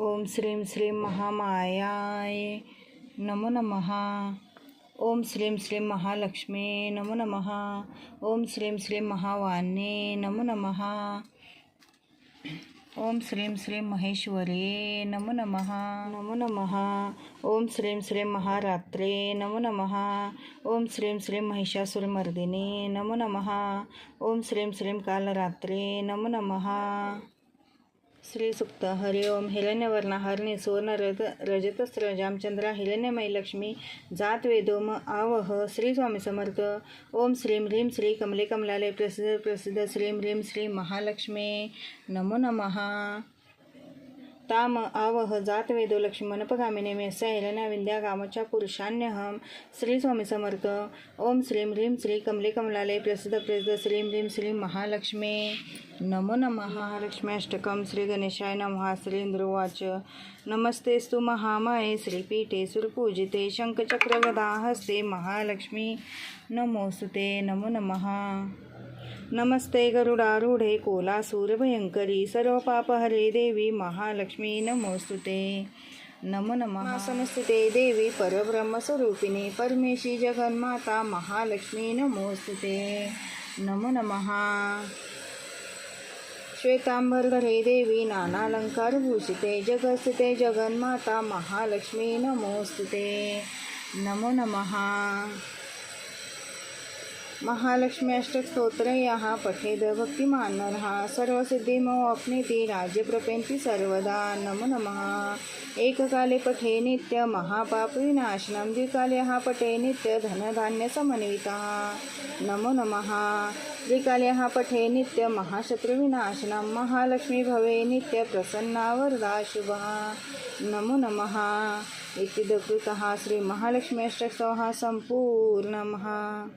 ओम श्रीं श्रीं महामायाय नमो नमः। ओम श्रीं श्रीं महालक्ष्मी नमो नमः। ओम श्रीं श्रीं महावाने नमो नमः। ओम श्रीं श्रीं महेश्वरे नमो नमः। नमो नमः। ओम श्रीं श्रीं महारात्रे नमो नमः। ओम श्रीं श्रीं महिषासुरमर्दिनी नमो नमः। ओम श्रीं श्रीं कालरात्रे नमो नमः। श्री सुक्त हरि हिरण्यवर्ण हरणी सुवर्ण रज रजतस्त्र जामचंद्रा हिरण्यमयी लक्ष्मी जात वेदोम आवह श्री स्वामी समर्थ. ओम श्रीं ह्रीं श्री कमले कमलालय प्रसिद्ध प्रसिद्ध श्रीं ह्रीं श्री महालक्ष्मी. नमो नमः. ताम आवह जात वेदो लक्ष्मी मनपगामिने विंध्या कामच्या पुरुषान्यहम श्री स्वामी समर्थ। ओम श्रीं ह्रीं श्री कमले कमलालय प्रसिद्ध प्रसिद्ध श्रीं ह्रीं श्री महालक्ष्मी। नमो नमः। लक्ष्म्याष्टकम श्री गणेशाय नमः। श्री इंद्रोवाच नमस्तेस्तु महामाये श्रीपीठे सुरपूजिते शंखचक्रगदा हस्ते महालक्ष्मी नमोस्तुते नमो नमः। नमस्ते गरुडारूढे कोलासूरभयंकरी सर्व पापहरे देवी महालक्ष्मी नमोस्तुते. नमो नमः. समस्ते देवी परब्रह्मस्वरूपिणी परमेशी जगन्माता महालक्ष्मी नमोस्तुते. नमो नमः. श्वेतांबरधरे देवी नानालंकारभूषिते जगस्थिते जगन्माता महालक्ष्मी नमोस्तुते. नमो नमः. महालक्ष्मी अष्टक स्तोत्र यहा पठेद भक्तिमान नरः सर्वसिद्धिमो अप्नेति राज्य सर्वदा। नमो नमः। एककाले पठे नित्य महापाप विनाशनं। द्विकाले हा पठे नित्य धनधान्यसमन्वितः नमो नमः। त्रिकाले हा पठे नित्य महाशत्रुविनाशनं महालक्ष्मी भवे नित्य प्रसन्ना वरदा शुभः। नमो नमः। इति कृतः श्रीमहालक्ष्मी अष्टकस्तवः सम्पूर्णमः।